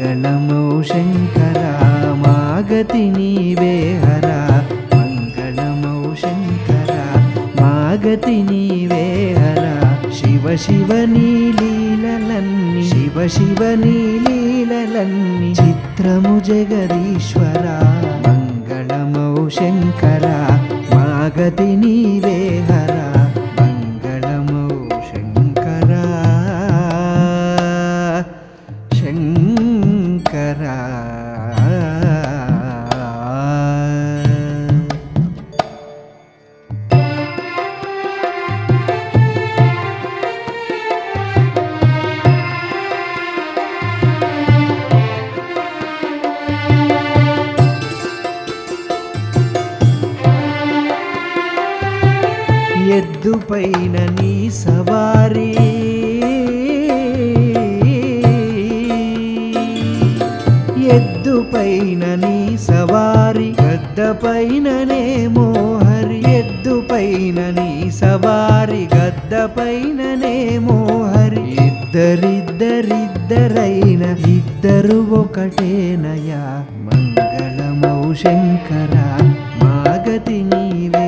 మంగళము శంకర మాగతి నీవే హర. మంగళము శంకర మాగతి నీవే హర. శివ శివ నీలీలన్నీ శివ శివ నీలీలన్నీ చిత్రము జగదీశ్వర. మంగళము శంకర మాగతి నీవే హరా. ఎద్దుపైన నీ సవారీ. ఎద్దుపైన నీ సవారి. గద్ద పైననే మోహరి. ఎద్దుపైన నీ సవారి. గద్ద పైననే మోహరి. ఇద్దరిద్దరిద్దరైన ఇద్దరు ఒకటేనయా. మంగళమౌ శంకర. మాగతి నీవే.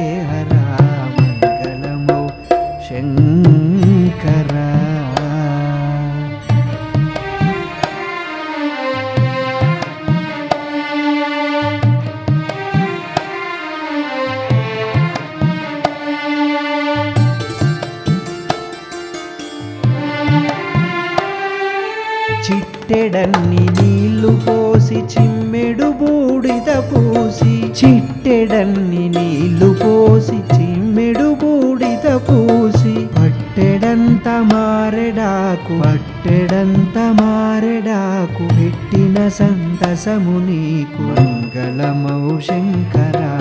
పోసి చిమ్మెడు బూడిద పూసి చిట్టెడన్ని నీళ్ళు పోసి చిమ్మెడు బూడిద పూసి పట్టెడంత మారెడాకు పట్టెడంత మారెడాకు పెట్టిన సంతసము నీకు మంగళమౌ శంకరా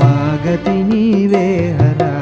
మాగతి నీవేహరా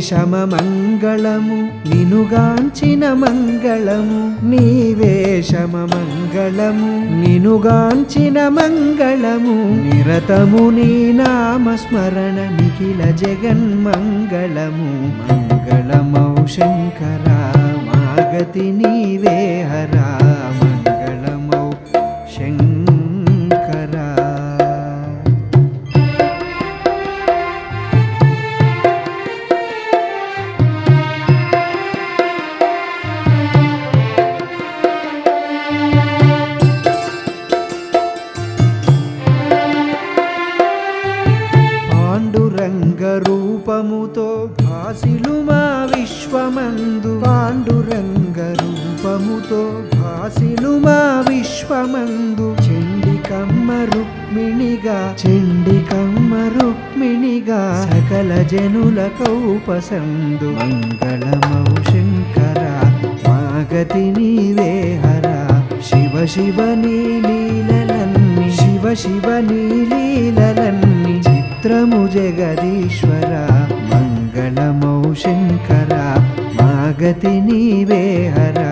శమ మంగళము నినుగాంచిన మంగళము నీవే శమ మంగళము నినుగాంచిన మంగళము నిరతము నీ నామస్మరణ నిఖిల జగన్మంగళము మంగళమౌ శంకరా మాగతి నీవే హరా భాసిలు విశ్వమందు పాండురంగ రూపముతో భాసిలుమా విశ్వమందు చెండికమ్మ రుక్మిణిగా చెండికమ్మ రుక్మిణిగా సకల జనుల కౌపసందు మంగళమౌ శంకర మాగతి నీవేహరా శివ శివ నీ లీలలన్ని శివ శివ నీ లీలలన్ని చిత్రము జగదీశ్వరా. మంగళమౌ శంకర మాగతి నీవే హర.